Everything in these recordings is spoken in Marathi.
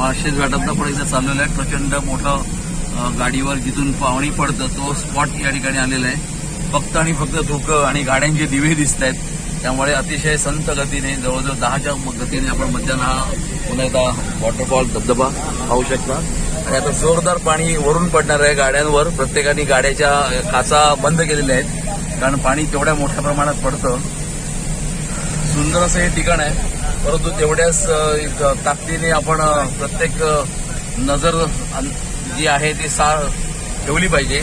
माळशेज घाटातला पण इथं चाललेलं आहे. प्रचंड मोठं गाडीवर जिथून पावणी पडतं तो स्पॉट या ठिकाणी आलेला आहे. फक्त आणि फक्त धुकं आणि गाड्यांचे दिवे दिसत आहेत. त्यामुळे अतिशय संत गतीने जवळजवळ दहाच्या गतीने आपण मध्यान हा पुन्हा एकदा वॉटरफॉल धबधबा पाहू शकता. आणि आता जोरदार पाणी वरून पडणार आहे गाड्यांवर. प्रत्येकाने गाड्याच्या काचा बंद केलेल्या आहेत. कारण पाणी तेवढ्या मोठ्या प्रमाणात पडतं. सुंदर असं हे ठिकाण आहे. परंतु तेवढ्याच एक ताकदीने आपण प्रत्येक नजर जी आहे ती सा ठेवली पाहिजे.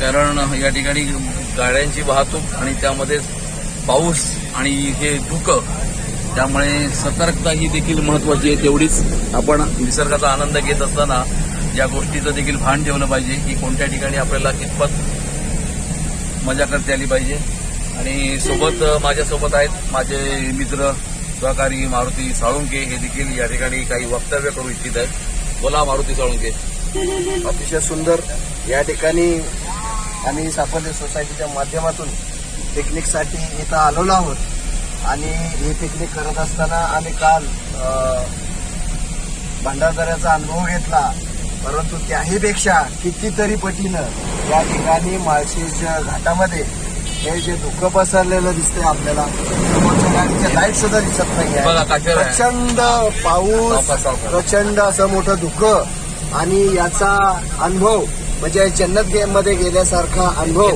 कारण या ठिकाणी गाड्यांची वाहतूक आणि त्यामध्ये पाऊस आणि हे धुकं त्यामुळे सतर्कता ही देखील महत्वाची आहे. तेवढीच आपण निसर्गाचा आनंद घेत असताना या गोष्टीचं देखील भान ठेवलं पाहिजे की कोणत्या ठिकाणी आपल्याला कितपत मजा करता आली पाहिजे. आणि सोबत माझ्यासोबत आहेत माझे मित्र सहकारी मारुती साळुंके हे देखील या ठिकाणी काही वक्तव्य करू इच्छित आहेत. बोला मारुती साळुंके. अतिशय सुंदर. या ठिकाणी आम्ही सापल्य सोसायटीच्या माध्यमातून पिकनिकसाठी इथं आलेलो आहोत. आणि हे पिकनिक करत असताना आम्ही काल भंडारदऱ्याचा अनुभव घेतला. परंतु त्याहीपेक्षा कितीतरी पटीनं या ठिकाणी माळशेच्या घाटामध्ये हे जे धुकं पसरलेलं दिसतंय आपल्याला लाइट सुद्धा दिसत नाही. प्रचंड पाऊस. प्रचंड असं मोठं धुकं आणि याचा अनुभव म्हणजे जन्नत गेममध्ये गेल्यासारखा अनुभव.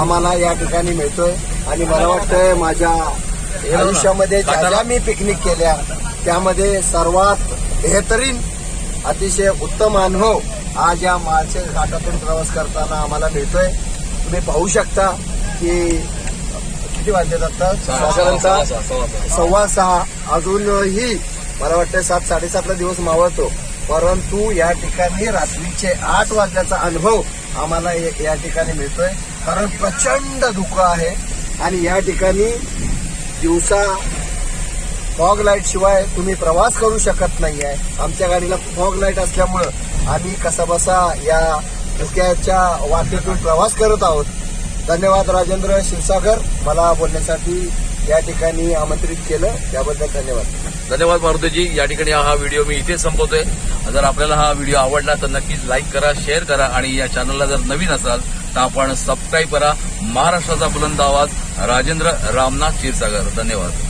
आम्हाला या ठिकाणी मिळतोय आणि मला वाटतंय माझ्या आयुष्यामध्ये ज्या ज्या मी पिकनिक केल्या त्यामध्ये सर्वात बेहतरीन अतिशय उत्तम अनुभव आज या माळशे घाटातून प्रवास करताना आम्हाला मिळतोय तुम्ही पाहू शकता की किती वाजलेत आता? साधारणतः सव्वा सहा. अजूनही मला वाटतं सात साडेसातला दिवस मावळतो. परंतु या ठिकाणी रात्रीचे आठ वाजल्याचा अनुभव आम्हाला या- या ठिकाणी मिळतोय. कारण प्रचंड धुकं आहे आणि या ठिकाणी दिवसा फॉग लाइट शिवाय तुम्ही प्रवास करू शकत नाही आहे आमच्या गाडीला फॉग लाइट असल्यामुळं आम्ही कसाबसा या धुक्याच्या वाटेतून प्रवास करत आहोत. धन्यवाद राजेंद्र क्षीरसागर मला बोलण्यासाठी या ठिकाणी आमंत्रित केलं. त्याबद्दल धन्यवाद. धन्यवाद मारुतीजी. या ठिकाणी हा व्हिडिओ मी इथेच संपवतोय. जर आपल्याला हा व्हिडिओ आवडला तर नक्कीच लाईक करा शेअर करा आणि या चॅनलला जर नवीन असाल तर आपण सबस्क्राईब करा. महाराष्ट्राचा बुलंद आवाज राजेंद्र रामनाथ क्षीरसागर. धन्यवाद.